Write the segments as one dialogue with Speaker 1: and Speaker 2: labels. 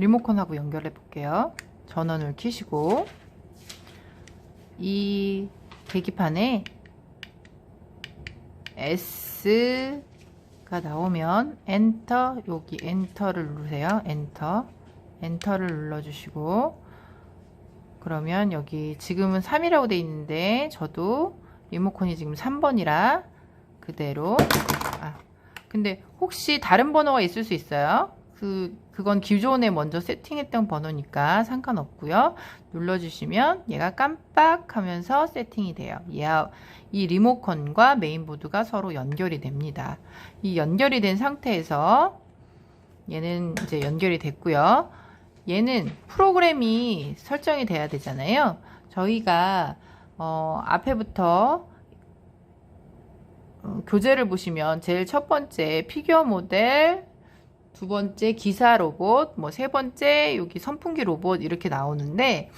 Speaker 1: 리모컨하고 연결해 볼게요. 전원을 켜시고 이 계기판에 S가 나오면 엔터 여기 엔터를 누르세요. 엔터 엔터를 눌러주시고 그러면 여기 지금은 3이라고 돼 있는데 저도 리모컨이 지금 3번이라 그대로 아 근데 혹시 다른 번호가 있을 수 있어요. 그 그건 기존에 먼저 세팅했던 번호니까 상관없고요. 눌러주시면 얘가 깜빡하면서 세팅이 돼요. 얘, 이 리모컨과 메인보드가 서로 연결이 됩니다. 이 연결이 된 상태에서 얘는 이제 연결이 됐고요. 얘는 프로그램이 설정이 돼야 되잖아요. 저희가 어, 앞에부터 어, 교재를 보시면 제일 첫 번째 피규어 모델, 두 번째 기사 로봇, 뭐 세 번째 여기 선풍기 로봇 이렇게 나오는데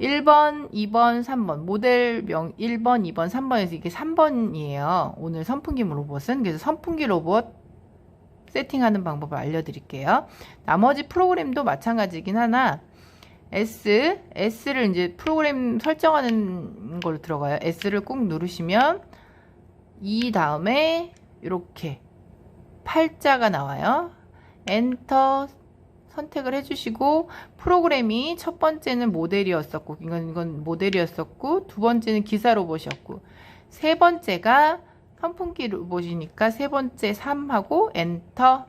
Speaker 1: 1번, 2번, 3번 모델명 1번, 2번, 3번에서 이게 3번이에요. 오늘 선풍기 로봇은 그래서 선풍기 로봇 세팅하는 방법을 알려드릴게요. 나머지 프로그램도 마찬가지긴 하나 S, S를 이제 프로그램 설정하는 걸로 들어가요. S를 꾹 누르시면 이 다음에 이렇게 팔자가 나와요. 엔터 선택을 해주시고 프로그램이 첫 번째는 모델이었었고 이건 이건 모델이었었고 두 번째는 기사 로봇이었고 세 번째가 선풍기 로봇이니까 세 번째 3하고 엔터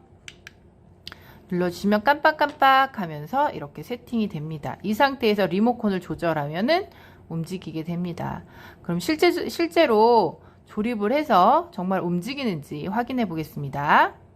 Speaker 1: 눌러주시면 깜빡깜빡 하면서 이렇게 세팅이 됩니다. 이 상태에서 리모컨을 조절하면은 움직이게 됩니다. 그럼 실제, 실제로 조립을 해서 정말 움직이는지 확인해 보겠습니다.